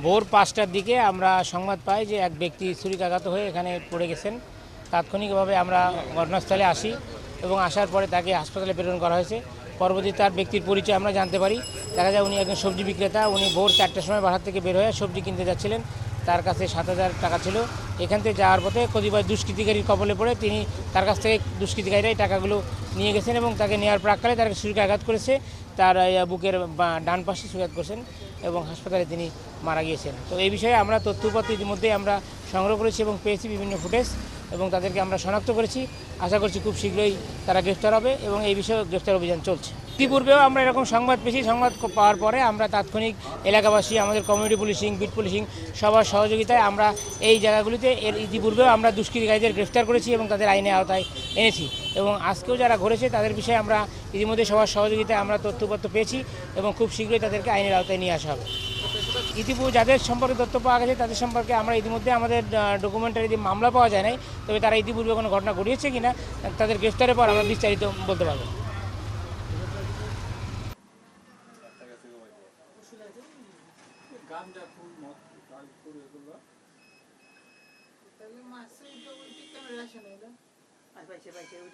ভোর পাঁচটার দিকে আমরা সংবাদ পাই যে এক ব্যক্তি ছুরিকাঘাত হয়ে এখানে পড়ে গেছেন। তাৎক্ষণিকভাবে আমরা ঘটনাস্থলে আসি এবং আসার পরে তাকে হাসপাতালে প্রেরণ করা হয়েছে। পরবর্তী তার ব্যক্তির পরিচয় আমরা জানতে পারি। দেখা যায় উনি একজন সবজি বিক্রেতা। উনি ভোর চারটার সময় বাড়ার থেকে বের হয়ে সবজি কিনতে যাচ্ছিলেন। তার কাছে সাত হাজার টাকা ছিল। এখান থেকে যাওয়ার পথে কতিপয় দুষ্কৃতিকারীর কবলে পড়ে তিনি তার কাছ থেকে দুষ্কৃতিকারীরাই টাকাগুলো নিয়ে গেছেন এবং তাকে নেওয়ার প্রাককালে তার ছুরিকাঘাত করেছে। তার বুকের ডান পাশে ছুরিকাঘাত করেছেন এবং হাসপাতালে তিনি মারা গিয়েছেন। তো এই বিষয়ে আমরা তথ্যপত্র ইতিমধ্যে আমরা সংগ্রহ করেছি এবং পেয়েছি বিভিন্ন ফুটেজ এবং তাদেরকে আমরা শনাক্ত করেছি। আশা করছি খুব শীঘ্রই তারা গ্রেফতার হবে এবং এই বিষয়ে গ্রেফতার অভিযান চলছে। ইতিপূর্বেও আমরা এরকম সংবাদ পেয়েছি। সংবাদ পাওয়ার পরে আমরা তাৎক্ষণিক এলাকাবাসী, আমাদের কমিউনিটি পুলিশিং বিট পুলিশিং সবার সহযোগিতায় আমরা এই জায়গাগুলিতে এর ইতিপূর্বেও আমরা দুষ্কৃতিকারীদের গ্রেফতার করেছি এবং তাদের আইনের আওতায় এনেছি এবং আজকেও যারা ঘটেছে তাদের বিষয়ে আমরা ইতিমধ্যে সবার সহযোগিতায় আমরা তথ্যপত্র পেয়েছি এবং খুব শীঘ্রই তাদেরকে আইনের আওতায় নিয়ে আসা হবে। ইতিপূর্বে যাদের সম্পর্কে তথ্য পাওয়া গেছে তাদের সম্পর্কে আমরা ইতিমধ্যে আমাদের ডকুমেন্টারি দিয়ে মামলা পাওয়া যায় নাই, তবে তারা ইতিপূর্বে কোনো ঘটনা ঘটিয়েছে কিনা, তাদের গ্রেফতারের পর আমরা বিস্তারিত বলতে পারব। তাহলে মাছের ওইটা কেন এলো আর পাইছে পাইছে ওইটা